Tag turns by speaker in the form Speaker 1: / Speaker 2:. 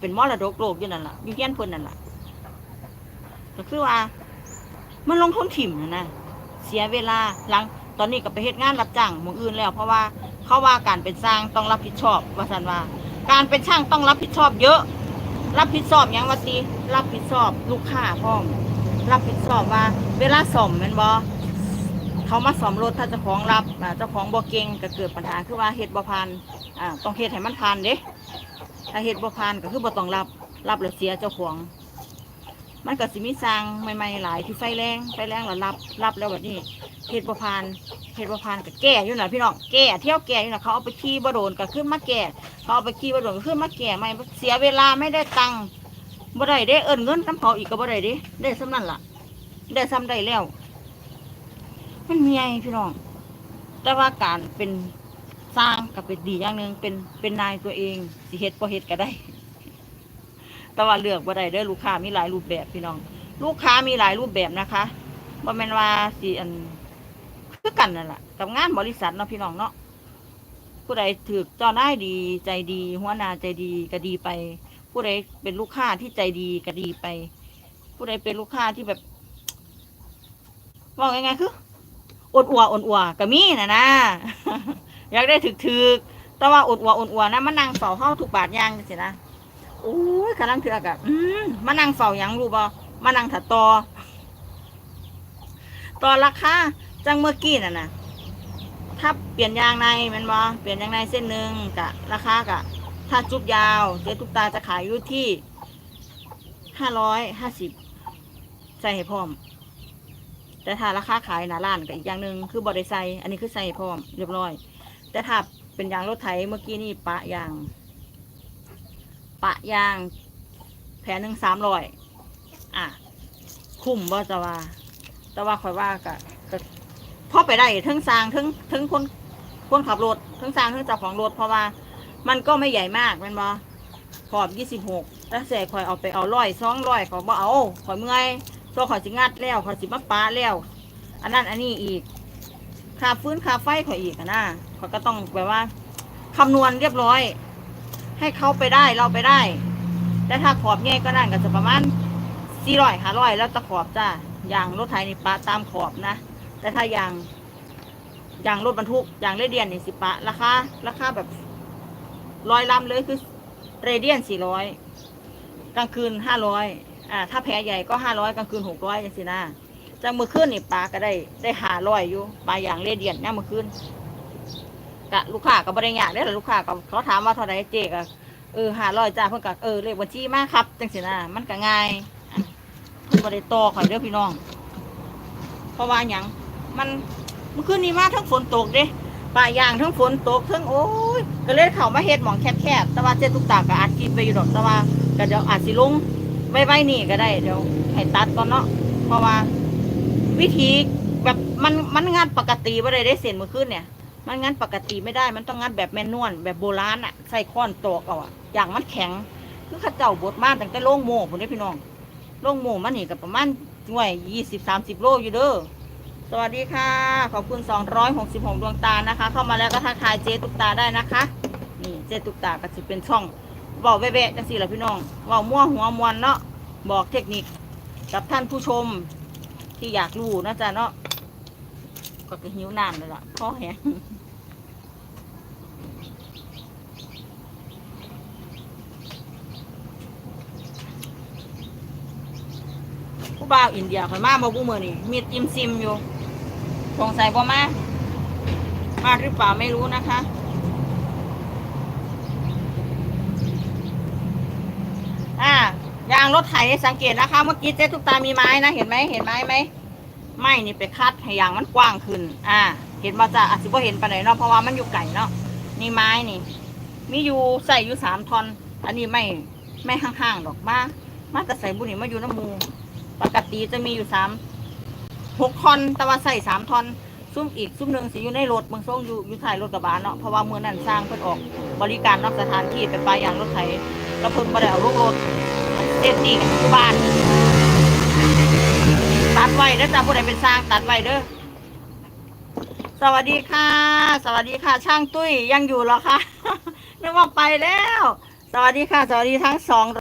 Speaker 1: เป็นมรดกโลกอยู่นั่นล่ะอยู่เฮียนเพิ่นนั่นล่ะก็คือว่า มันลงทุนถิ่มนะนะเสียเวลาหลังตอนนี้ก็ไปเฮ็ดงานรับจ้างหมู่อื่นแล้ว เพราะว่าเขาว่าการเป็นสร้างต้องรับผิดชอบ ว่าสันว่า การเป็นช่างต้องรับผิดชอบเยอะ รับผิดชอบหยังว่าติรับผิดชอบลูกค้าพร้อมรับผิดชอบว่า เวลาซ่อมแม่นบ่เขามาซ่อมรถถ้าเจ้าของรับอ่าเจ้าของบ่เก่งก็เกิดปัญหาคือว่าเฮ็ดบ่ผ่านอ่าต้องเฮ็ดให้มันผ่านเด้ ถ้าเฮ็ดบ่ผ่านก็คือบ่ต้องรับ รับแล้วเสียเจ้าของ มันก็สิมีสร้างใหม่ๆหลายที่ไฟแรง ไฟแรงแล้วรับ รับแล้วแบบนี้เฮ็ดบ่ผ่านเฮ็ดบ่ผ่านก็แก้อยู่น่ะพี่น้อง แก้เที่ยวแก้อยู่น่ะเขาเอาไปขี่บ่โดนก็ขึ้นมาแก้เขาเอาไปขี่บ่โดนก็ขึ้นมาแก้ใหม่เสียเวลาไม่ได้ตังค์บ่ได้เด้เอิ้นเงินน้ำเขาอีกก็บ่ได้ด้ได้ซ้ำนั่นล่ะ ได้ซ้ำได้แล้ว มันเมียพี่น้อง แต่ว่าการเป็น สร้างกับเป็นดีอย่างหนึ่งเป็นเป็นนายตัวเองสิเฮ็ดบ่เฮ็ดก็ได้ แต่ว่าเลือกบ่ได้เด้อลูกค้ามีหลายรูปแบบพี่น้อง ลูกค้ามีหลายรูปแบบนะคะบ่แม่นว่าสิอันคือกันนั่นแหละกับงานบริษัทเนาะพี่น้องเนาะผู้ใดถือเจ้านายดีใจดี หัวหน้าใจดีก็ดีไป ผู้ใดเป็นลูกค้าที่ใจดีก็ดีไป ผู้ใดเป็นลูกค้าที่แบบว่าไงายๆคืออดอัวอดอัวก็มีนะนะ อยากได้ถึกถึกแต่ว่าอดอัวอดอัวนะมันนั่งเฝ้าเฮาทุกบาทย่างจังซี่นะโอ้ยกำลังเถือกอะอืมมานั่งเฝ้ายังรู้บ่มานั่งถัดตอต่อราคาจังเมื่อกี้น่ะนะถ้าเปลี่ยนยางในมันบ่เปลี่ยนยางในเส้นหนึ่งกะราคากะ ถ้าจุบยาวเจ๊ตุ๊กตาจะขายอยู่ที่ห้าร้อยห้าสิบใส่ให้พร้อม แต่ถ้าราคาขายหนาร้านก็อีกอย่างหนึ่งคือบริไซอันนี้คือใส่ให้พร้อมเรียบร้อย แต่ถ้าเป็นยางรถไถเมื่อกี้นี่ปะยาง ปะยางแผลหนึ่งสามร้อยอะ คุ้มบ่จะว่า แต่ว่าคอยว่าก็ก็พอไปได้ทั้งสร้างทั้งทั้งคนคนขับรถทั้งสร้างทั้งเจ้าของรถเพราะว่า มันก็ไม่ใหญ่มากแม่นบ่ขอบยี่สิบหกแล้วเสกคอยเอาไปเอาร้อยสองร้อยขอยบ่เอาขอยเมื่อยโซ่ขอยสิงัดแล้วขอยสิมาปาแล้ว อันนั้นอันนี้อีกค่าฟื้นค่าไฟขอยอีกอะนะ ขอยก็ต้องแบบว่าคำนวณเรียบร้อย ให้เขาไปได้เราไปได้ แต่ถ้าขอบแง่ก็นั่นก็จะประมาณสี่ร้อยห้าร้อยแล้วตะขอบจ้าอย่างรถไถนี่ปะตามขอบนะ แต่ถ้าอย่างอย่างรถบรรทุกอย่างเรเดียนนี่สิปะราคาราคาแบบร้อยลำเลยคือเรเดียนสี่ร้อยกลางคืนห้าร้อยอ่าถ้าแพใหญ่ก็ห้าร้อยกลางคืนหกร้อยจังสินะจังมือคืนนี่ปลาก็ได้ได้หาร้อยอยู่ปลาอย่างเรเดียนเนี่ยมือคืน กะลูกค้าก็บริยากได้อล่ะลูกค้าก็เขาถามว่าเท่าไหรเจ๊ก็เออหาร้อยจ้าเพิ่นก็เออเลขบัญชีมาครับจังสินะมันก็ง่ายเพิ่นบ่ได้ต่อข่อยเด้อพี่น้อง เพราะว่าหยังมันเมื่อคืนนี้มาทั้งฝนตกเด้ป่ายางทั้งฝนตกทั้งโอ้ยก็เลยเข้ามาเฮ็ดหมองแคบๆแต่ว่าเจ๊ตุกตาก็อาจกินไปอยู่ดอกแต่ว่าก็เดี๋ยวอาจสิลงไว้ไว้นี่ก็ได้เดี๋ยวให้ตัดก่อนเนาะเพราะว่าวิธีแบบมันมันงานปกติบ่ได้ได้เส้นเมื่อคืนเนี่ย มันงานปกติไม่ได้ มันต้องงานแบบแมนนวลแบบโบราณอะใส่ค้อนตอกเอาอะอย่างมันแข็งคือข้าเจ้าบดมาตั้งแต่โล่งโม่ผมได้พี่น้องโล่งโม่มันนี่กับประมาณหน่วยยี่สิบสามสิบโลอยู่เด้อสวัสดีค่ะ ขอบคุณสองร้อยหกสิบหกดวงตานะคะ เข้ามาแล้วก็ทักทายเจตุกตาได้นะคะ นี่เจตุกตาก็จะเป็นช่องเว้าแวะๆจังสี่แหละพี่น้องว้ามั่วหัวมวนเนาะบอกเทคนิคกับท่านผู้ชมที่อยากรู้นะจ๊ะเนาะ ก็จะหิวน้ำเลยล่ะพ่อแหงผู้บ่าวอินเดียข่อยมาบ่ผู้มือนี่มีดจิ้มซิมอยู่สงสัยบ่ามามาหรือเปล่าไม่รู้นะคะอ่ายางรถไถสังเกตนะคะ เมื่อกี้เจ๊ทุกตามีไม้นะ เห็นไหมเห็นไม้ไหม ไม้นี่ไปคัดให้ยางมันกว้างขึ้น อ่า เห็นมาจะอาจจะบ่เห็นปานไหนเนาะเพราะว่ามันอยู่ไก่เนาะนี่ไม้นี่ มีอยู่ใส่อยู่สามทอน อันนี้ไม่ไม่ห่างๆดอกมามาแต่ใส่บุญนี่มาอยู่น้ำมูปกติจะมีอยู่สามหกทอนแต่ว่าใส่สามทอนซุ้มอีกซุ้มหนึ่งสิอยู่ในรถเมืองส่งอยู่อยู่ถ่ายรถกระบะเนาะเพราะว่าเมื่อนั้นสร้างเพิ่นออกบริการนอกสถานที่ไปปลายยางรถไถแล้วเพิ่นบ่ได้เอาลูกรถเซฟตี้กันทุกบ้าน ตัดไว้เด้อจ้าผู้ใดเป็นสร้างตัดไว้เด้อสวัสดีค่ะ สวัสดีค่ะ ช่างตุ้ยยังอยู่เหรอคะ นึกว่าไปแล้ว สวัสดีค่ะ สวัสดีทั้งสอง